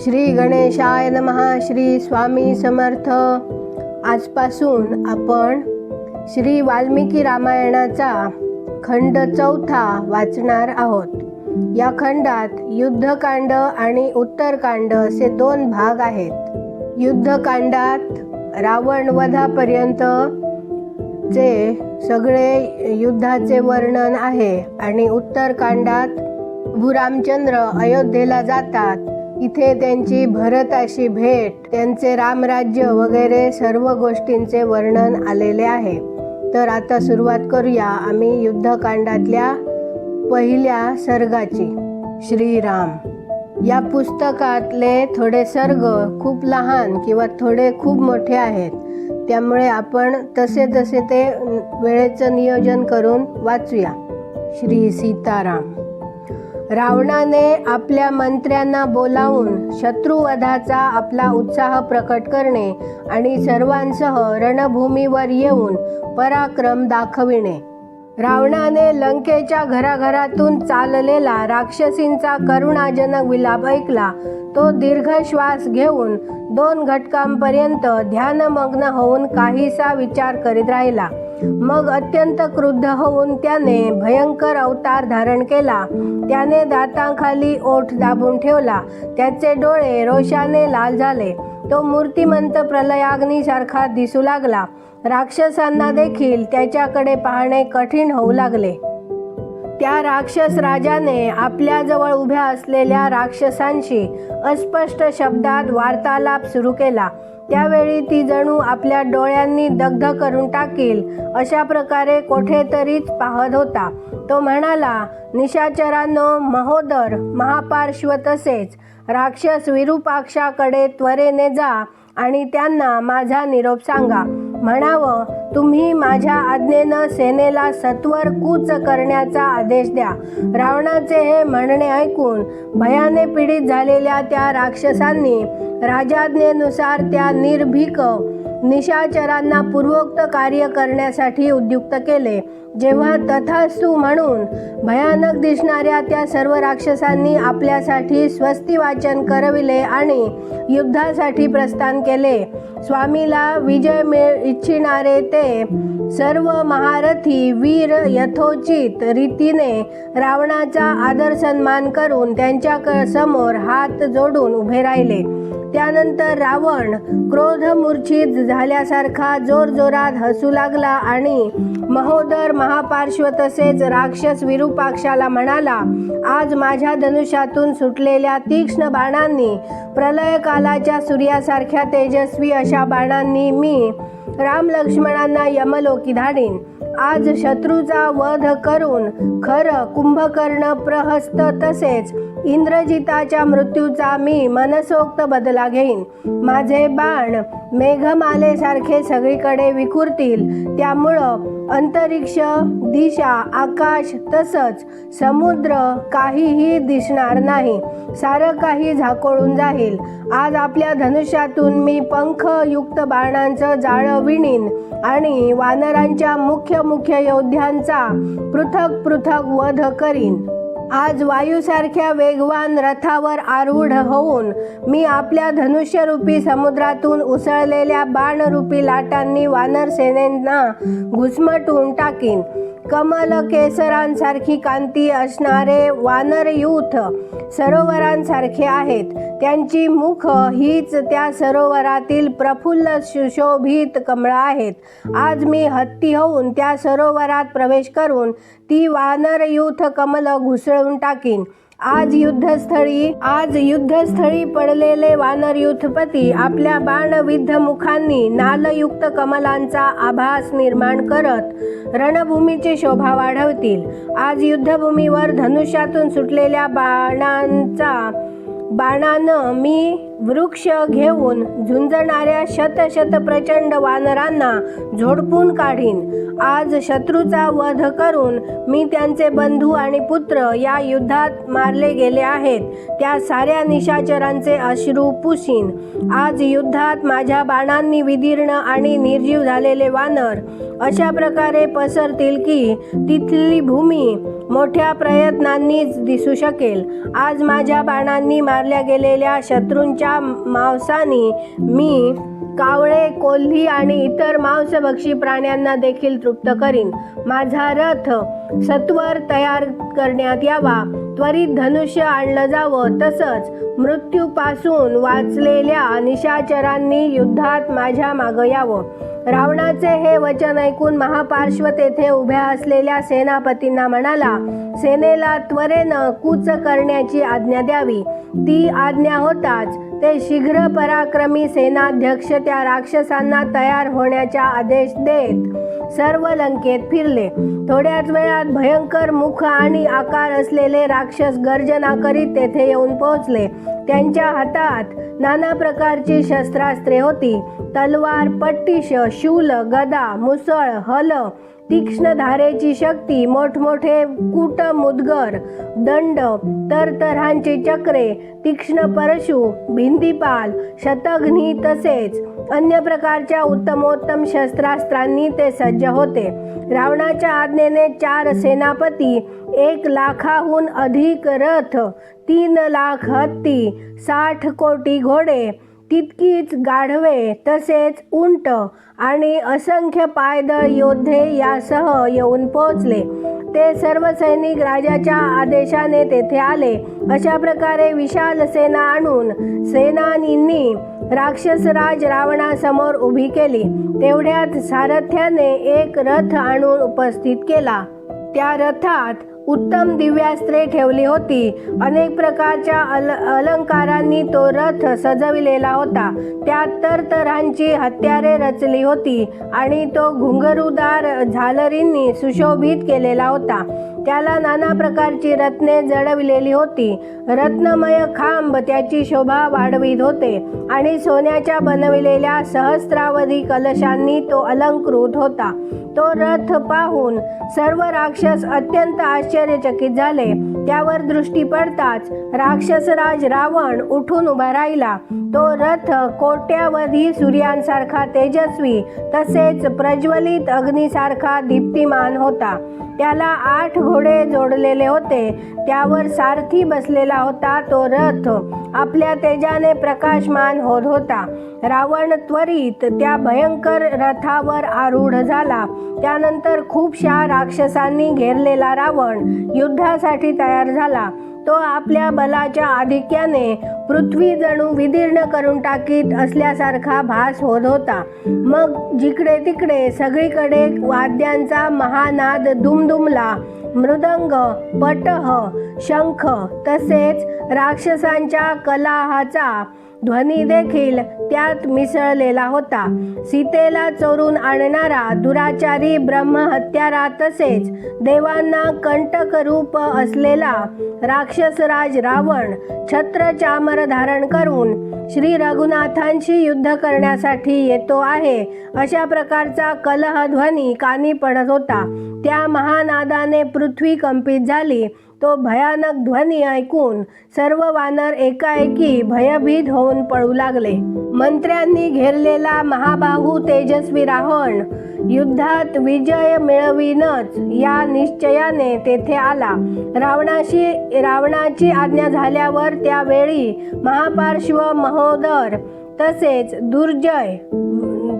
श्री गणेशाय नमहा श्री स्वामी समर्थ. आजपासून आपण श्री वाल्मिकी रामायणाचा खंड चौथा वाचणार आहोत. या खंडात युद्धकांड आणि उत्तरकांड असे दोन भाग आहेत. युद्धकांडात रावण वधापर्यंत चे सगळे युद्धाचे वर्णन आहे आणि उत्तरकांडात भूरामचंद्र अयोध्येला जातात. इथे त्यांची भरताशी भेट त्यांचे रामराज्य वगैरे सर्व गोष्टींचे वर्णन आलेले आहे. तर आता सुरुवात करूया आम्ही युद्धकांडातल्या पहिल्या सर्गाची. श्रीराम. या पुस्तकातले थोडे सर्ग खूप लहान किंवा थोडे खूप मोठे आहेत. त्यामुळे आपण तसे तसे ते वेळेचं नियोजन करून वाचूया. श्री सीताराम. रावणाने आपल्या मंत्र्यांना बोलावून शत्रुवधाचा आपला उत्साह प्रकट करणे आणि सर्वांसह रणभूमीवर येऊन पराक्रम दाखविणे. रावणाने लंकेच्या घराघरातून चाललेला राक्षसींचा करुणाजनक विलाप ऐकला. तो दीर्घ श्वास घेऊन दोन घटकांपर्यंत ध्यानमग्न होऊन काहीसा विचार करीत राहिला. मग अत्यंत क्रुद्ध होऊन त्याने भयंकर अवतार धारण केला. त्याने दातांखाली ओठ दाबून ठेवला. त्याचे डोळे रोषाने लाल झाले. तो मूर्तिमंत प्रलयाग्नीसारखा दिसू लागला. राक्षसांना देखील त्याच्याकडे पाहणे कठीण होऊ लागले. त्या राक्षस राजाने आपल्याजवळ उभ्या असलेल्या राक्षसांशी अस्पष्ट शब्दात वार्तालाप सुरू केला. त्यावेळी ती जणू आपल्या डोळ्यांनी दग्ध करून टाकील. अशा प्रकारे कोठेतरीच पाहत होता. तो म्हणाला निशाचरांनो महोदर महापार्श्व तसेच. राक्षस विरूपाक्षाकडे त्वरेने जा आणि त्यांना माझा निरोप सांगा. म्हणावं तुम्ही माझ्या आज्ञेनं सेनेला सत्वर कूच करण्याचा आदेश द्या. रावणाचे हे म्हणणे ऐकून भयाने पीडित झालेल्या त्या राक्षसांनी राजाज्ञेनुसार त्या निर्भीक निशाचरांना पूर्वोक्त कार्य करण्यासाठी उद्युक्त केले. जेव्हा तथास्तु म्हणून भयानक दिसणाऱ्या त्या सर्व राक्षसांनी आपल्यासाठी स्वस्ती वाचन करविले आणि युद्धासाठी प्रस्थान केले स्वामीला विजय मिळ इच्छिणारे ते सर्व महारथी वीर यथोचित रीतीने रावणाचा आदर सन्मान करून त्यांच्यासमोर हात जोडून उभे राहिले. त्यानंतर रावण क्रोधमूर्छित झाल्यासारखा जोरजोरात हसू लागला आणि महोदर महापार्श्व तसेच राक्षस विरूपाक्षाला म्हणाला आज माझ्या धनुष्यातून सुटलेल्या तीक्ष्ण बाणांनी प्रलयकालाच्या सूर्यासारख्या तेजस्वी अशा बाणांनी मी राम लक्ष्मणांना यमलोकी धाडीन. आज शत्रूचा वध करून खर कुंभकर्ण प्रहस्त तसेच इंद्रजिताच्या मृत्यूचा मी मनसोक्त बदला घेईन. माझे बाण मेघमालेसारखे सगळीकडे विखुरतील. त्यामुळं अंतरिक्ष दिशा आकाश तसंच समुद्र काहीही दिसणार नाही. सारं काही झाकोळून जाईल. आज आपल्या धनुष्यातून मी पंखयुक्त बाणांचं जाळं विणीन आणि वानरांच्या मुख्य मुख्य योद्ध्यांचा पृथक पृथक वध करीन. आज वायूसारख्या वेगवान रथावर आरूढ होऊन मी आपल्या धनुष्यरूपी समुद्रातून उसळलेल्या बाणरूपी लाटांनी वानर सेनेंना घुसमटून टाकीन. कमल केसरांसारखी कांती असणारे वानरयूथ सरोवरांसारखे आहेत. त्यांची मुख हीच त्या सरोवरातील प्रफुल्ल सुशोभित कमळं आहेत. आज मी हत्ती होऊन त्या सरोवरात प्रवेश करून ती वानरयूथ कमल घुसळून टाकीन. आज युद्धस्थळी आज युद्धस्थळी पडलेले वानर युद्धपती आपल्या बाणविद्ध मुखांनी नालयुक्त कमलांचा आभास निर्माण करत रणभूमीची शोभा वाढवतील. आज युद्धभूमीवर धनुष्यातून सुटलेल्या बाणांचा बाणानं मी वृक्ष घेऊन झुंजणाऱ्या शतशत प्रचंड वानरांना झोडपून काढीन. आज शत्रूचा वध करून मी त्यांचे बंधू आणि पुत्र या युद्धात मारले गेले आहेत. त्या साऱ्या निशाचरांचे अश्रू पुसीन आज युद्धात माझ्या बाणांनी विदीर्ण आणि निर्जीव झालेले वानर अशा प्रकारे पसरतील की तिथली भूमी मोठ्या प्रयत्नांनीच दिसू शकेल. आज माझ्या बाणांनी मार मारल्या गेलेल्या शत्रूंच्या मांसानी मी कावळे कोल्ही आणि इतर मांसभक्षी प्राण्यांना देखील तृप्त करीन. माझा रथ सत्वर तयार करण्यात यावा. त्वरित धनुष्य आणलं जावं. तसंच मृत्यूपासून वाचलेल्या निशाचरांनी युद्धात माझ्या मागं यावं. रावणाचे हे वचन ऐकून महापार्श्व तेथे उभ्या असलेल्या सेनापतींना म्हणाला सेनेला त्वरेनं कूच करण्याची आज्ञा द्यावी. ती आज्ञा होताच. ते शीघ्र पराक्रमी सेनाध्यक्ष त्या राक्षसांना तयार होण्याचा आदेश देत सर्व लंकेत फिरले. थोड्याच वेळात भयंकर मुख आणि आकार असलेले राक्षस गर्जना करीत तेथे येऊन पोहोचले. त्यांच्या हातात नाना प्रकारची शस्त्रास्त्रे होती. तलवार पट्टीश शूल गदा मुसळ हल तीक्ष्ण धारेची शक्ती मोठमोठे कूट मुदगर दंड तरतरांचे चक्रे तीक्ष्ण परशु भिंतीपाल शतघ्नी तसेच अन्य प्रकारच्या उत्तमोत्तम शस्त्रास्त्रांनी ते सज्ज होते. रावणाच्या आज्ञेने चार सेनापती एक लाखाहून अधिक रथ तीन लाख हत्ती साठ कोटी घोडे तितकीच गाढवे तसेच उंट आणि असंख्य पायदळ योद्धे यासह येऊन पोहोचले. ते सर्व सैनिक राजाच्या आदेशाने तेथे आले. अशा प्रकारे विशाल सेना आणून सेनानींनी राक्षसराज रावणासमोर उभी केली. तेवढ्यात सारथ्याने एक रथ आणून उपस्थित केला. त्या रथात उत्तम दिव्यास्त्रे ठेवली होती. अनेक प्रकारच्या अल अलंकारांनी तो रथ सजविलेला होता. त्यात तरतरांची हत्यारे रचली होती आणि तो घुंगरूदार झालरींनी सुशोभित केलेला होता. त्याला नाना प्रकारची रत्ने जडविलेली होती. रत्नमय खांब त्याची शोभा वाढवित होते आणि सोन्याच्या बनविलेल्या सहस्रावधी कलशांनी तो अलंकृत होता. तो रथ पाहून सर्व राक्षस अत्यंत आश्चर्यचकित झाले. त्यावर दृष्टी पडताच राक्षसराज रावण उठून उभा राहिला. तो रथ कोट्यावधी सूर्यांसारखा तेजस्वी तसेच प्रज्वलित अग्नीसारखा दीप्तिमान होता. त्याला आठ घोडे जोडलेले होते. त्यावर सारथी बसलेला होता तो रथ. आपल्या तेजाने प्रकाशमान होत होता. रावण त्वरित त्या भयंकर रथावर आरूढ झाला. त्यानंतर खूपशा राक्षसांनी घेरलेला रावण युद्धासाठी तयार झाला. तो आपल्या बलाच्या आधिक्याने पृथ्वी जणू विदीर्ण करून टाकीत असल्यासारखा भास होत होता. मग जिकडे तिकडे सगळीकडे वाद्यांचा महानाद दुमदुमला. मृदंग पटह शंख तसेच राक्षसांच्या कलाहाचा ध्वनी देखील त्यात मिसळलेला होता. सीतेला चोरून आणणारा दुराचारी ब्रह्महत्यारा तसेच देवांना कंटक रूप असलेला राक्षसराज रावण छत्र चामर धारण करून श्री रघुनाथांशी युद्ध करण्यासाठी येतो आहे. अशा प्रकारचा कलह ध्वनी कानी पडत होता. त्या महानादाने पृथ्वी कंपित झाली. तो भयानक ध्वनी ऐकून सर्व वानर एकाएकी भयभीत होऊन पळू लागले. मंत्र्यांनी घेरलेला महाबाहू तेजस्वी रावण युद्धात विजय मिळविनच या निश्चयाने तेथे आला. रावणाशी रावणाची आज्ञा झाल्यावर त्यावेळी महापार्श्व महोदर तसेच दुर्जय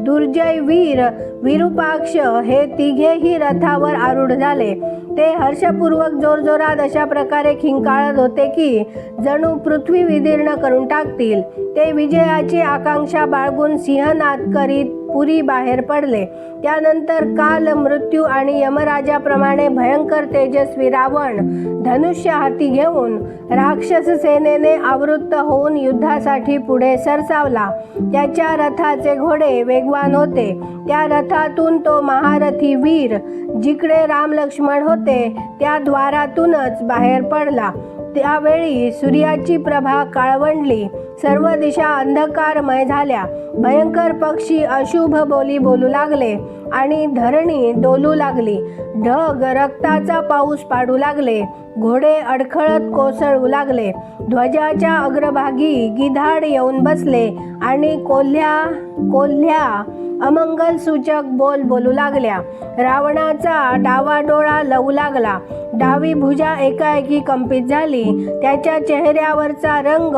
दुर्जय वीर विरूपाक्ष हे तिघेही रथावर आरूढ झाले. ते हर्षपूर्वक जोरजोरात अशा प्रकारे खिंकाळत होते की जणू पृथ्वी विदीर्ण करून टाकतील. ते विजयाची आकांक्षा बाळगून सिंहनाद करीत पुरी बाहेर पडले. त्यानंतर काल मृत्यू आणि यमराजाप्रमाणे भयंकर तेजस्वी रावण धनुष्य हाती घेऊन राक्षस सेनेने आवृत्त होऊन युद्धासाठी पुढे सरसावला. त्याच्या रथाचे घोडे वेगवान होते. त्या रथातून तो महारथी वीर जिकडे राम लक्ष्मण होते त्या द्वारातूनच बाहेर पडला. त्यावेळी सूर्याची प्रभा काळवंडली. सर्व दिशा अंधकारमय झाल्या. भयंकर पक्षी अशुभ बोली बोलू लागले आणि धरणी डोलू लागली. ढग रक्ताचा पाऊस पाडू लागले. घोडे अडखळत कोसळू लागले. ध्वजाच्या अग्रभागी गिधाड येऊन बसले आणि कोल्ह्या कोल्ह्या अमंगल सूचक बोल बोलू लागल्या. रावणाचा डावा डोळा लवू लागला. डावी भुजा एकाएकी कंपित झाली. त्याच्या चेहऱ्यावरचा रंग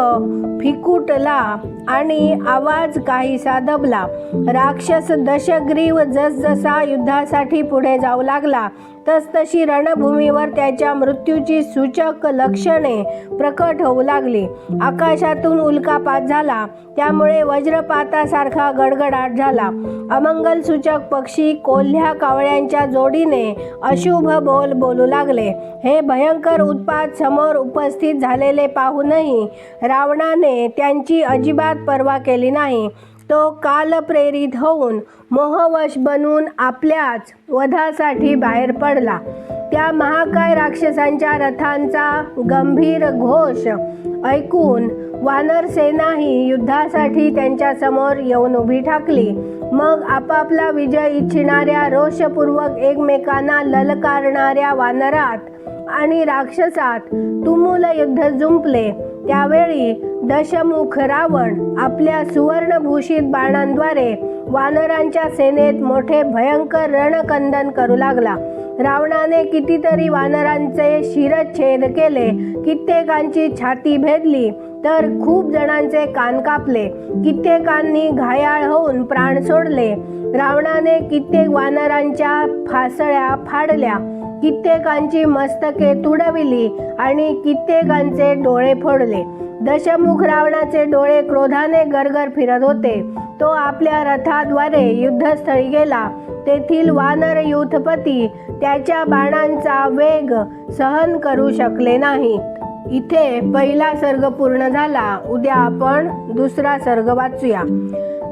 फिकुटला आणि आवाज काहीसा दबला. राक्षस दशग्रीव जसजसा युद्धासाठी पुढे जाऊ लागला. तसतशी रणभूमीवर त्याच्या मृत्यूची सूचक लक्षणे प्रकट होऊ लागली. आकाशातून उल्कापात झाला. त्यामुळे वज्रपातासारखा गडगडाट झाला. अमंगल सूचक पक्षी कोल्ह्या कावळ्यांच्या जोडीने अशुभ बोल बोलू लागले. हे भयंकर उत्पात समोर उपस्थित झालेले पाहूनही रावणाने त्यांची अजिबात पर्वा केली नाही. तो कालप्रेरित होऊन मोहवश बनून आपल्याच वधासाठी बाहेर पडला. त्या महाकाय राक्षसांच्या रथांचा गंभीर घोष ऐकून वानर सेनाही युद्धासाठी त्यांच्यासमोर येऊन उभी ठाकली. मग आपापला विजय इच्छिणाऱ्या रोषपूर्वक एकमेकांना ललकारणाऱ्या वानरात आणि राक्षसात तुमुल युद्ध जुंपले. त्यावेळी दशमुख रावण आपल्या सुवर्णभूषित बाणांद्वारे वानरांच्या सेनेत मोठे भयंकर रणकंदन करू लागला. रावणाने कितीतरी वानरांचे शिरच्छेद केले कित्येकांची छाती भेदली तर खूप जणांचे कान कापले कित्येकांनी घायाळ होऊन प्राण सोडले. रावणाने कित्येक वानरांच्या फासळ्या फाडल्या. कित्येकांची मस्तके तुडविली आणि कित्येकांचे डोळे फोडले. दशमुख रावणाचे डोळे क्रोधाने गरगर फिरत होते. तो आपल्या रथाद्वारे युद्धस्थळी गेला. तेथील वानर युथपती त्याच्या बाणांचा वेग सहन करू शकले नाहीत. इथे पहिला सर्ग पूर्ण झाला. उद्या आपण दुसरा सर्ग वाचूया.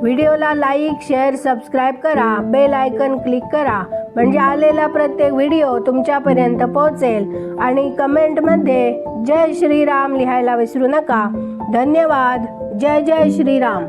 व्हिडिओला लाईक शेअर सबस्क्राईब करा. बेल आयकन क्लिक करा. म्हणजे आलेला प्रत्येक व्हिडिओ तुमच्यापर्यंत पोहोचेल. आणि कमेंटमध्ये जय श्रीराम लिहायला विसरू नका. धन्यवाद. जय जय श्रीराम.